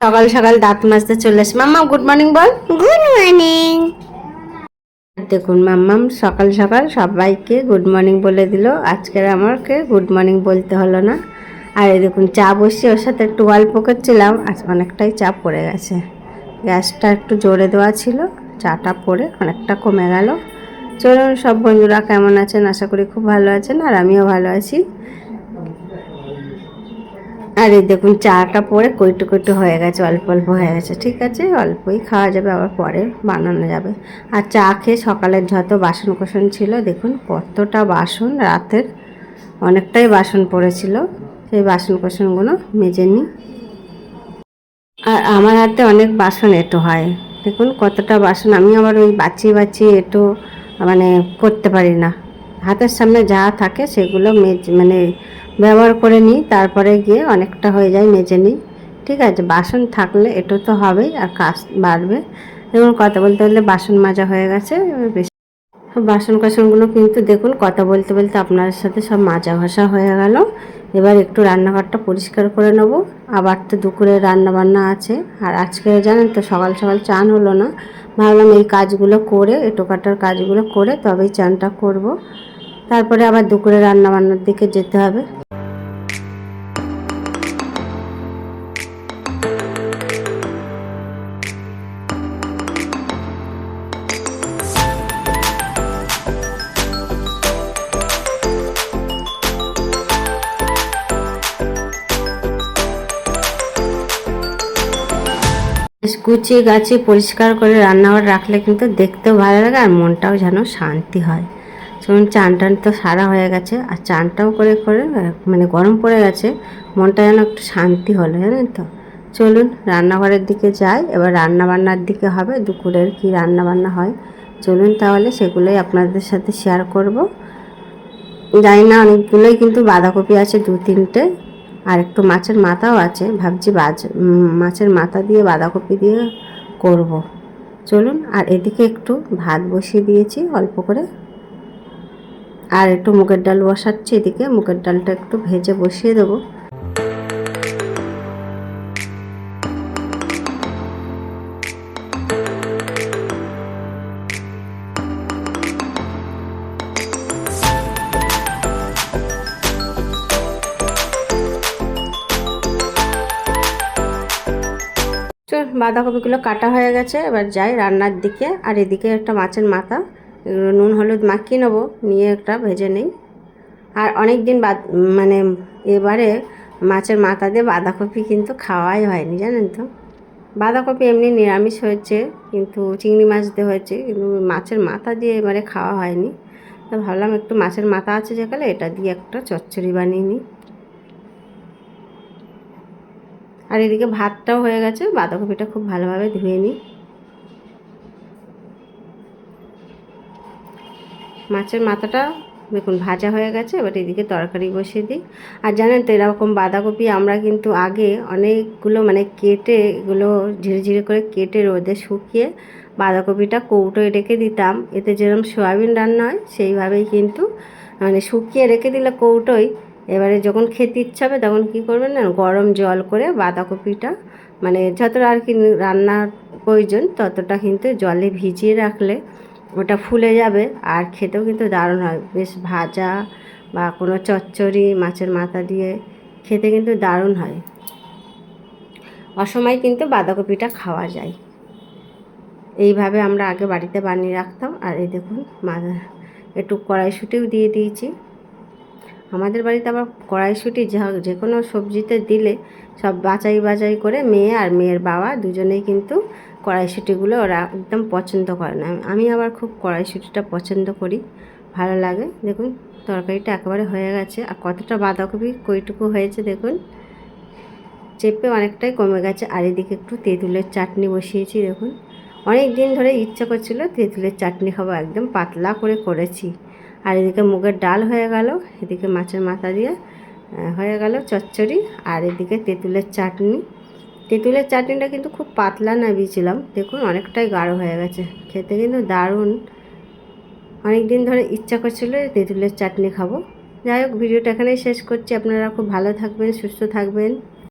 সকাল সকাল দাঁত মাজতে চলে এসে মাম্মা গুড মর্নিং বল। গুড মর্নিং দেখুন মাম্মাম সকাল সকাল সবাইকে গুড মর্নিং বলে দিল। আজকের আমাকে গুড মর্নিং বলতে হলো না। আর এই দেখুন চা বসিয়ে ওর সাথে একটু গল্প করছিলাম। আজ অনেকটাই চা পড়ে গেছে। গ্যাসটা একটু জোরে দেওয়া ছিল। চাটা পড়ে অনেকটা কমে গেল। চলুন সব বন্ধুরা কেমন আছেন? আশা করি খুব ভালো আছেন আর আমিও ভালো আছি। আর এই দেখুন চাটা পরে কইটু কইটু হয়ে গেছে, অল্প অল্প হয়ে গেছে, ঠিক আছে? অল্পই খাওয়া যাবে, আবার পরে বানানো যাবে। আর চা খেয়ে সকালের যত বাসন কোসন ছিল, দেখুন কতটা বাসন, রাতের অনেকটাই বাসন পড়েছিল, সেই বাসন কোসনগুলো মেজে নিই। আর আমার হাতে অনেক বাসন এটো হয়, দেখুন কতটা বাসন, আমি আবার ওই বাঁচিয়ে বাঁচিয়ে এটো মানে করতে পারি না। হাতের সামনে যা থাকে সেগুলো মেজ মানে ব্যবহার করে নিই, তারপরে গিয়ে অনেকটা হয়ে যায় মেজে নিই। ঠিক আছে, বাসন থাকলে এটো তো হবেই আর কাজ বাড়বে। এবং কথা বলতে বলতে বাসন মাজা হয়ে গেছে বেশি। বাসন কাসনগুলো কিন্তু দেখুন, কথা বলতে বলতে আপনার সাথে সব মাজা ঘষা হয়ে গেল। এবার একটু রান্নাঘরটা পরিষ্কার করে নেব। আবার তো দুপুরে রান্না বান্না আছে। আর আজকে জানেন তো, সকাল সকাল চান হলো না। ভাবলাম এই কাজগুলো করে এটো কাটার কাজগুলো করে তবেই চানটা করব। তারপরে আবার দুপুরে রান্না বান্নার দিকে যেতে হবে। গুছিয়ে গাছিয়ে পরিষ্কার করে রান্নাঘর রাখলে কিন্তু দেখতেও ভালো লাগে আর মনটাও যেন শান্তি হয়। যেমন চান টান তো সারা হয়ে গেছে আর চানটাও করে করে মানে গরম পড়ে গেছে, মনটা যেন একটু শান্তি হলো, জানেন তো? চলুন রান্নাঘরের দিকে যাই, এবার রান্না বান্নার দিকে হবে, দুপুরের কি রান্না বান্না হয়। চলুন তাহলে সেগুলোই আপনাদের সাথে শেয়ার করব। জানি না অনেকগুলোই কিন্তু বাঁধাকপি আছে দু তিনটে আর একটু মাছের মাথাও আছে। ভাবছি বাজ মাছের মাথা দিয়ে বাঁধাকপি দিয়ে করব। চলুন, আর এদিকে একটু ভাত বসিয়ে দিয়েছি অল্প করে। আর একটু মুগের ডাল বসাচ্ছি এদিকে। মুগের ডালটা একটু ভেজে বসিয়ে দেবো। বাঁধাকপিগুলো কাটা হয়ে গেছে, এবার যাই রান্নার দিকে। আর এদিকে একটা মাছের মাথা, এগুলো নুন হলুদ মাখিয়ে নেব, নিয়ে একটা ভেজে নেই। আর অনেক দিন বাদ মানে এবারে মাছের মাথা দিয়ে বাঁধাকপি কিন্তু খাওয়াই হয়নি, জানেন তো? বাঁধাকপি এমনি নিরামিষ হয়েছে, কিন্তু চিংড়ি মাছ দিয়ে হয়েছে, কিন্তু মাছের মাথা দিয়ে এবারে খাওয়া হয়নি। তো ভাবলাম একটু মাছের মাথা আছে যেখানে, এটা দিয়ে একটা চচ্চড়ি বানিয়ে নিই। আর এদিকে ভাতটাও হয়ে গেছে, বাঁধাকপিটা খুব ভালোভাবে ধুয়ে নিই। মাছের মাথাটা দেখুন ভাজা হয়ে গেছে, এবার এদিকে তরকারি বসিয়ে দিই। আর জানেন তো এরকম বাঁধাকপি আমরা কিন্তু আগে অনেকগুলো মানে কেটে এগুলো ঝিরে ঝিরে করে কেটে রোদে শুকিয়ে বাঁধাকপিটা কৌটোয় রেখে দিতাম। এতে যেরকম সয়াবিন রান্না হয়, সেইভাবেই কিন্তু মানে শুকিয়ে রেখে দিলে কৌটোয় এবারে যখন খেতে ইচ্ছা হবে তখন কী করবেন না, গরম জল করে বাঁধাকপিটা মানে যতটা আর কি রান্নার প্রয়োজন ততটা কিন্তু জলে ভিজিয়ে রাখলে ওটা ফুলে যাবে আর খেতেও কিন্তু দারুণ হয়। বেশ ভাজা বা কোনো চচ্চড়ি মাছের মাথা দিয়ে খেতে কিন্তু দারুণ হয়। অসময় কিন্তু বাঁধাকপিটা খাওয়া যায়। এইভাবে আমরা আগে বাড়িতে বানিয়ে রাখতাম আর এই দেখুন একটু কড়াইশুঁটিও দিয়ে দিয়েছি। আমাদের বাড়িতে আবার কড়াইশুঁটি যা কোনো সবজিতে দিলে সব বাছাই বাছাই করে মেয়ে আর মেয়ের বাবা দুজনেই কিন্তু কড়াইশুঁটিগুলো ওরা একদম পছন্দ করে না। আমি আবার খুব কড়াইশুঁটিটা পছন্দ করি, ভালো লাগে। দেখুন, তরকারিটা একেবারে হয়ে গেছে। আর কতটা বাঁধাকপি কইটুকু হয়েছে দেখুন, চেপে অনেকটাই কমে গেছে। আর এদিকে একটু তেঁতুলের চাটনি বসিয়েছি দেখুন। অনেক দিন ধরে ইচ্ছা করছিল তেঁতুলের চাটনি খাব, একদম পাতলা করে করেছি। আর এদিকে মুগের ডাল হয়ে গেল, এদিকে মাছের মাথা দিয়ে হয়ে গেল চচ্চড়ি, আর এদিকে তেঁতুলের চাটনি। তেঁতুলের চাটনিটা কিন্তু খুব পাতলা নামিয়েছিলাম, দেখুন অনেকটাই গাঢ় হয়ে গেছে, খেতে কিন্তু দারুণ। অনেক দিন ধরে ইচ্ছা করছিল তেঁতুলের চাটনি খাব। যাই হোক, ভিডিওটা এখানেই শেষ করছি, আপনারা খুব ভালো থাকবেন, সুস্থ থাকবেন।